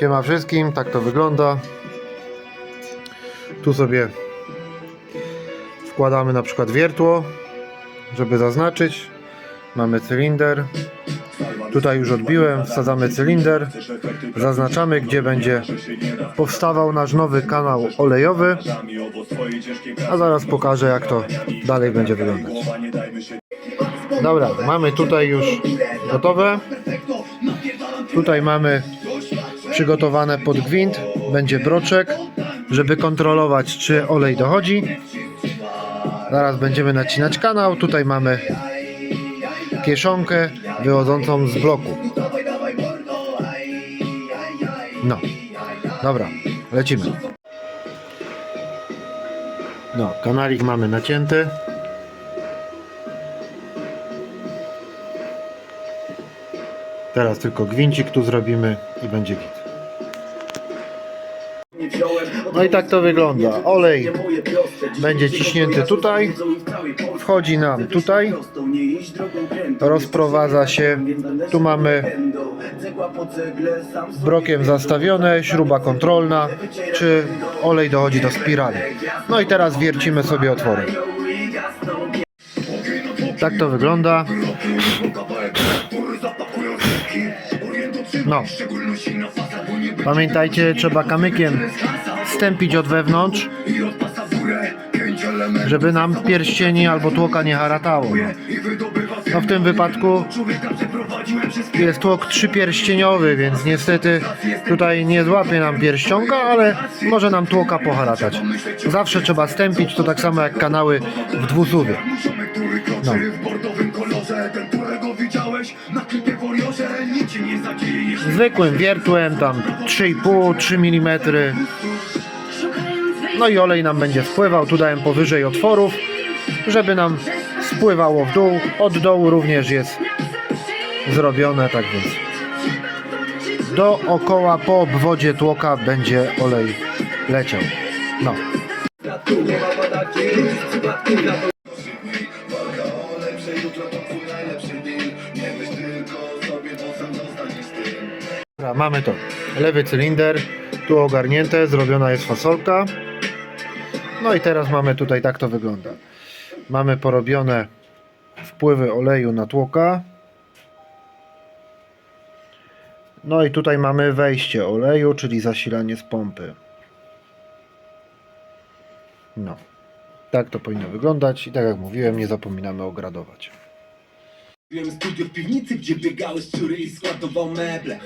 Siema wszystkim, tak to wygląda. Tu sobie wkładamy na przykład wiertło, żeby zaznaczyć. Mamy cylinder. Tutaj już odbiłem, wsadzamy cylinder. Zaznaczamy, gdzie będzie powstawał nasz nowy kanał olejowy. A zaraz pokażę, jak to dalej będzie wyglądać. Dobra, mamy tutaj już gotowe. Tutaj mamy przygotowane pod gwint. Będzie broczek, żeby kontrolować, czy olej dochodzi. Zaraz będziemy nacinać kanał. Tutaj mamy kieszonkę wychodzącą z bloku. No, dobra, lecimy. No, kanalik mamy nacięty. Teraz tylko gwincik tu zrobimy i będzie git. No i tak to wygląda. Olej będzie ciśnięty tutaj, wchodzi nam tutaj, rozprowadza się. Tu mamy brokiem zastawione, śruba kontrolna, czy olej dochodzi do spirali. No i teraz wiercimy sobie otwory. Tak to wygląda. No. Pamiętajcie, trzeba kamykiem stępić od wewnątrz, żeby nam pierścieni albo tłoka nie haratało. No. w tym wypadku jest tłok trzypierścieniowy, więc niestety tutaj nie złapie nam pierścionka, ale może nam tłoka poharatać. Zawsze trzeba stępić, to tak samo jak kanały w dwusuwie. No. Zwykłym wiertłem, tam 3,5-3 mm. No i olej nam będzie spływał. Tu dałem powyżej otworów, żeby nam spływało w dół. Od dołu również jest zrobione, tak więc dookoła po obwodzie tłoka będzie olej leciał. No. Dobra, mamy to. Lewy cylinder, tu ogarnięte, zrobiona jest fasolka. No i teraz mamy tutaj, tak to wygląda. Mamy porobione wpływy oleju na tłoka. No i tutaj mamy wejście oleju, czyli zasilanie z pompy. No. Tak to powinno wyglądać i tak jak mówiłem, nie zapominamy ogradować. Byłem studio w piwnicy, gdzie biegały szczury i składował meble